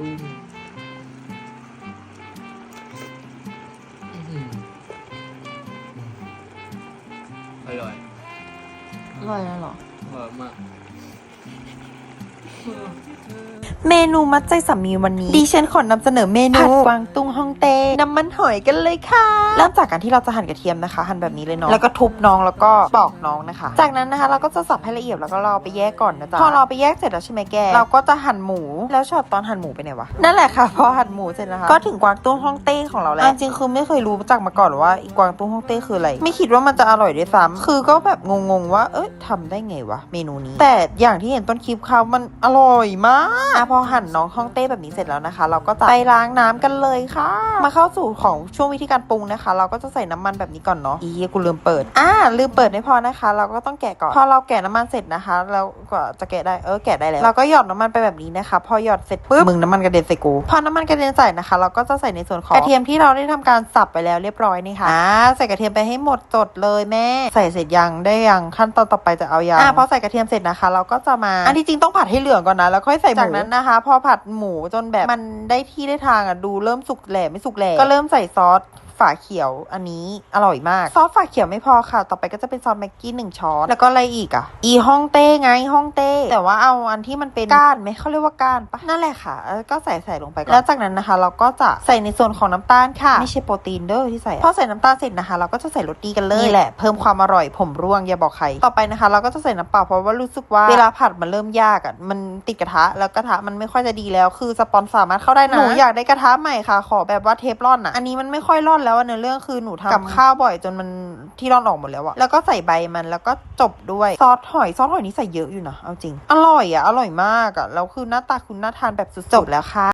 ตุ้งอื้อหืออร่อย อร่อยแล้วเหรอ อร่อยมาก เมนูมัดใจสามีวันนี้ ดิฉันขอนำเสนอเมนูผัดกวางตุ้งฮ่องเต้น้ำมันหอยกันเลยค่ะ เริ่มจากการที่เราจะหั่นกระเทียมนะคะ หั่นแบบนี้เลยเนาะแล้วก็ทุบน้องแล้วก็ปอกน้องนะคะ จากนั้นนะคะ เราก็จะสับให้ละเอียดแล้วก็เราเอาไปแยกก่อนนะจ๊ะพอเราไปแยกเสร็จแล้วใช่ไหมแกเราก็จะหั่นหมูแล้วช็อตตอนหั่นหมูไปไหนวะนั่นแหละค่ะพอหั่นหมูเสร็จนะคะก็ถึงกวางตุ้งฮ่องเต้ของเราแล้วจริงๆคือไม่เคยรู้จักมาก่อนว่าอีกวางตุ้งฮ่องเต้คืออะไร ไม่คิดว่ามันจะอร่อยด้วยซ้ำคือก็แบบงงๆว่าเอ้ยทำได้ไงวะเมนูนี้ แต่อย่างที่เห็นต้นคลิปเขามันอร่อยมากอะพอหั่นน้องฮ่องเต้แบบนี้เสร็จแล้วนะคะ เราก็จะไปล้างน้ำกันเลยค่ะ มาเข้าสู่ของช่วงวิธีการปรุงนะคะ เราก็จะใส่น้ำมันแบบนี้ก่อนเนาะอีเหี้ยกูลืมเปิดอ่าลืมเปิดไม่พอนะคะ เราก็ต้องแกะก่อนพอเราแกะน้ำมันเสร็จนะคะเราก็จะแกะได้เออแกะได้แล้วเราก็หยอดน้ำมันไปแบบนี้นะคะ พอหยอดเสร็จปุ๊บมึงน้ำมันกระเด็นใส่กูพอน้ำมันกระเด็นใส่นะคะ เราก็จะใส่ในส่วนของกระเทียมที่เราได้ทำการสับไปแล้วเรียบร้อยนี่ค่ะอ่าใส่กระเทียมไปให้หมดจดเลยแม่ ใส่เสร็จยังได้ยังขั้นตอนต่อไปจะเอายังอ่าพอใส่กระเทียมเสร็จนะคะ เราก็จะมาอันที่จริงต้องผัดให้เหลืองก่อนนะ แล้วค่อยใส่หมู จากนั้นนะคะ พอผัดหมูจนแบบมันได้ที่ได้ทางอะดูเริ่มสุกแหล่ไม่สุกแหล่ก็เริ่มใส่ซอส ฝาเขียวอันนี้อร่อยมาก ซอสฝาเขียวไม่พอค่ะ ต่อไปก็จะเป็นซอสแม็กกี้หนึ่งช้อน แล้วก็อะไรอีกอะ อีฮ่องเต้ไงฮ่องเต้ แต่ว่าเอาอันที่มันเป็นก้านไหมเขาเรียกว่าก้านปะนั่นแหละค่ะ ก็ใส่ใส่ลงไปก่อนแล้วจากนั้นนะคะ เราก็จะใส่ในส่วนของน้ำตาลค่ะไม่ใช่โปรตีนเด้อที่ใส่พอใส่น้ำตาลเสร็จนะคะ เราก็จะใส่รสดีกันเลยนี่แหละเพิ่มความอร่อยผมร่วงอย่าบอกใครต่อไปนะคะ เราก็จะใส่น้ำเปล่าเพราะว่ารู้สึกว่าเวลาผัดมันเริ่มยากอะมันติดกระทะแล้วกระทะมันไม่ค่อยจะดีแล้ว คือสปอนสามารถเข้าได้นะหนูอยากได้กระทะใหม่ค่ะ ขอแบบว่าเทฟลอนอะอันนี้มันไม่ค่อยร่อนแล้วอะเนื้อเรื่องคือหนูทำกับข้าวบ่อยจนมันที่ร่อนออกหมดแล้วอะแล้วก็ใส่ใบมันแล้วก็จบด้วยซอสหอยซอสหอยนี่ใส่เยอะอยู่นะเอาจริง อร่อยอะอร่อยมากอะแล้วคือหน้าตาคุณน่าทานแบบสุดๆจบแล้วค่ะ